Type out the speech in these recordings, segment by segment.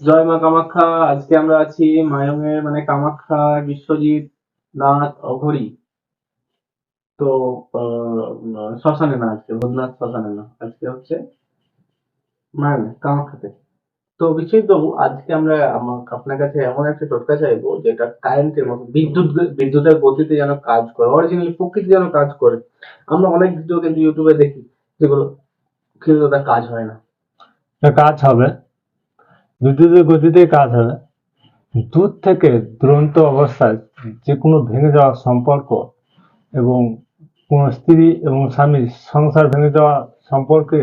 জয় মা কামাখ্যা। আজকে আমরা আছি মায়ঙের মানে কামাখ্যা, বিশ্বজিৎ, নাথ, অঘরি। তো শ্মশানে না আজকে ভূতনাথ শ্মশানে না। আজকে হচ্ছে মায়ঙে কামাখ্যাতে। তো বিশ্বজিৎ বাবু, আজকে আমরা আমা- আপনার কাছে এমন একটা টোটকা চাইব, যেটা কারেন্টের মতো, বিদ্যুৎ, বিদ্যুতের গতিতে যেন কাজ করে অরিজিনালি প্রকৃতি যেন কাজ করে। আমরা অনেক ভিডিও কিন্তু ইউটিউবে দেখি, যেগুলো কিন্তু তার কাজ হয় না, কাজ হবে। বিদ্যুতের গতিতে কাজ হবে। দূর থেকে দুরন্ত অবস্থায় যে কোনো ভেঙে যাওয়া সম্পর্ক এবং কোনো স্ত্রী এবং স্বামীর সংসার ভেঙে যাওয়া সম্পর্কে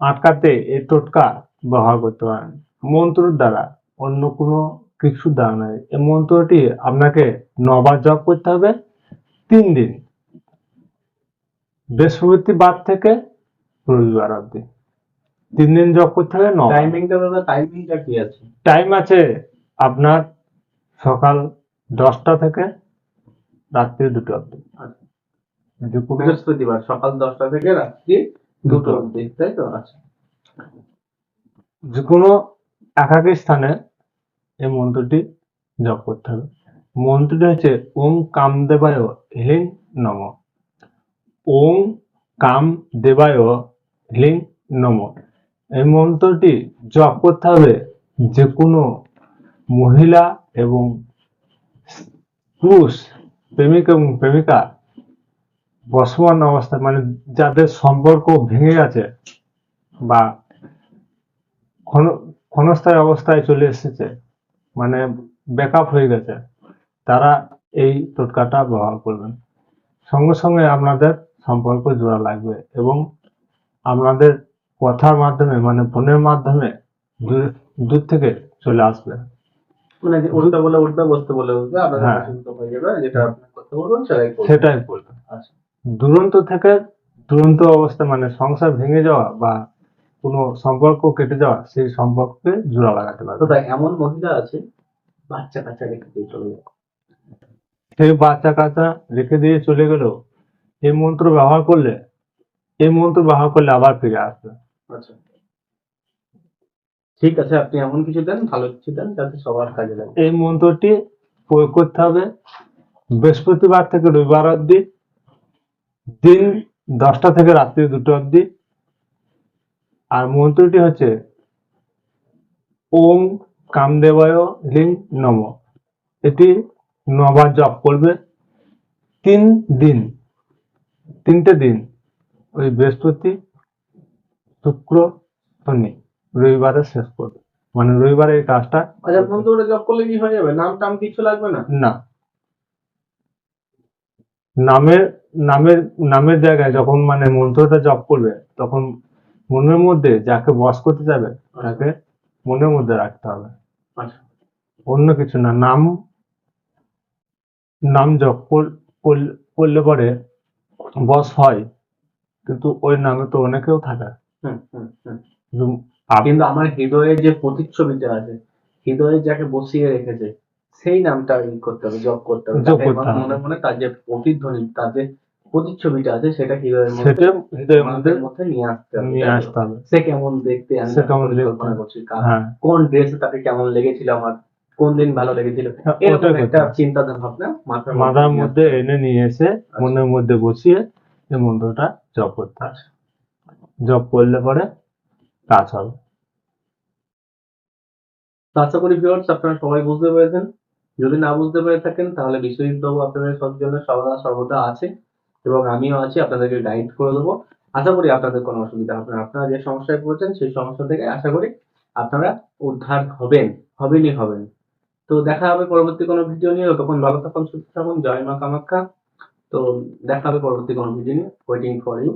আটকাতে এ টোটকা ব্যবহার করতে পারেন। মন্ত্রের দ্বারা অন্য কোনো কিছুর দ্বারা নয় এই মন্ত্রটি আপনাকে নবার জপ করতে হবে, তিন দিন। বৃহস্পতিবার থেকে রবিবার অবধি। তিন দিন জব করতে হবে ন টাইমিংটা দাদা টাইমিংটা কি আছে? টাইম আছে আপনার সকাল দশটা থেকে রাত্রি দুটো অবধি। আচ্ছা। বৃহস্পতিবার সকাল দশটা থেকে রাত্রি দুটো। অবধি। তাই তো? আচ্ছা। যে কোনো একাকী স্থানে এই মন্ত্রটি জপ করতে হবে। মন্ত্রটি হচ্ছে ওম কামদেবায় হিলিং নম। ওম কাম দেবায় হিলিং নম। এই মন্ত্রটি জপ করতে হবে যে কোনো মহিলা এবং পুরুষ, প্রেমিক এবং প্রেমিকা বর্তমান অবস্থায় মানে যাদের সম্পর্ক ভেঙে গেছে বা ক্ষণ- ক্ষণস্থায়ী অবস্থায় চলে এসেছে মানে ব্যাকআপ হয়ে গেছে, তারা এই টোটকাটা ব্যবহার করবেন। সঙ্গে সঙ্গে আপনাদের সম্পর্ক জোড়া লাগবে এবং আপনাদের কথার মাধ্যমে মানে ফোনের মাধ্যমে দূর- থেকে চলে আসবে। মানে বলে উঠবে বসতে বলে উঠবে আপনাদের হ্যাঁ। যাবে যেটা আপনি করতে বলবেন সেটাই সেটাই করবে আচ্ছা। দুরন্ত থেকে দুরন্ত অবস্থা মানে সংসার ভেঙে যাওয়া বা কোনো সম্পর্ক কেটে যাওয়া সেই সম্পর্কে জোড়া লাগাতে তো পারবে এমন মহিলা আছে বাচ্চা কাচ্চা রেখে দিয়ে চলে যাবে সেই বাচ্চা কাচ্চা রেখে দিয়ে চলে গেলেও এই মন্ত্র ব্যবহার করলে এই মন্ত্র ব্যবহার করলে আবার ফিরে আসবে। আচ্ছা। ঠিক আছে, আপনি এমন কিছু দেন, ভালো কিছু দেন, যাতে সবার কাজে লাগে। এই মন্ত্রটি প্রয়োগ করতে হবে। বৃহস্পতিবার থেকে রবিবার অবধি, দিন দশটা থেকে রাত্রি দুটো অবধি। আর মন্ত্রটি হচ্ছে ওম কামদেবায় লিং নম। এটি নবার জপ করবে। তিন দিন, তিনটে দিন, ওই বৃহস্পতি শুক্র শনি রবিবারে শেষ করবে মানে রবিবারে এই কাজটা আচ্ছা বন্ধুরা জব করলে কি হয়ে যাবে? নাম টাম কিছু লাগবে না? না। নামের নামের নামের জায়গায় যখন মানে মন্ত্রটা জপ করবে তখন মনের মধ্যে যাকে বস করতে যাবে তাকে মনের মধ্যে রাখতে হবে। আচ্ছা। অন্য কিছু না নাম নাম জপ করলে- করলে পরে বস হয় কিন্তু ওই নামে তো অনেকেও থাকে। কিন্তু আমার হৃদয়ে যে প্রতিচ্ছবিটা আছে হৃদয়ে যাকে বসিয়ে রেখেছে সেই নামটা ই করতে হবে জব করতে হবে। জপ করতে হবে। মনে মনে তার যে প্রতিধ্বনি তার যে প্রতিচ্ছবিটা আছে সেটা হৃদয়ের মধ্যে হৃদয়ের মধ্যে মধ্যে নিয়ে আসতে হবে নিয়ে আসতে হবে। সে কেমন দেখতে আমি কেমন। পরিকল্পনা করছি হ্যাঁ। কোন ড্রেস তাকে কেমন লেগেছিল আমার কোন দিন ভালো লেগেছিল হ্যাঁ, এরকম একটা ভাবনা মাথার মাথার মধ্যে এনে নিয়ে এসে মনের মধ্যে বসিয়ে এই মন্ত্রটা জপ করতে হবে। জপ করলে পরে কাজ হবে। আশা করি ভিউয়ার্স আপনারা সবাই বুঝতে পেরেছেন। যদি না বুঝতে পেরে থাকেন, তাহলে বিশ্বজিৎ আপনাদের সব জন্য সর্বদা সর্বদা আছে এবং আমিও আছি, আপনাদেরকে গাইড করে দেবো। আশা করি আপনাদের কোনো অসুবিধা হবে না। আপনারা যে সমস্যায় পড়েছেন, সেই সমস্যা থেকে আশা করি আপনারা উদ্ধার হবেন, হবেনই হবেন। তো দেখা হবে পরবর্তী কোনো ভিডিও নিয়ে। তখন ভালো থাকুন, সুস্থ থাকুন। জয় মা কামাখ্যা তো দেখা হবে পরবর্তী কোনো ভিডিও নিয়ে। Waiting for you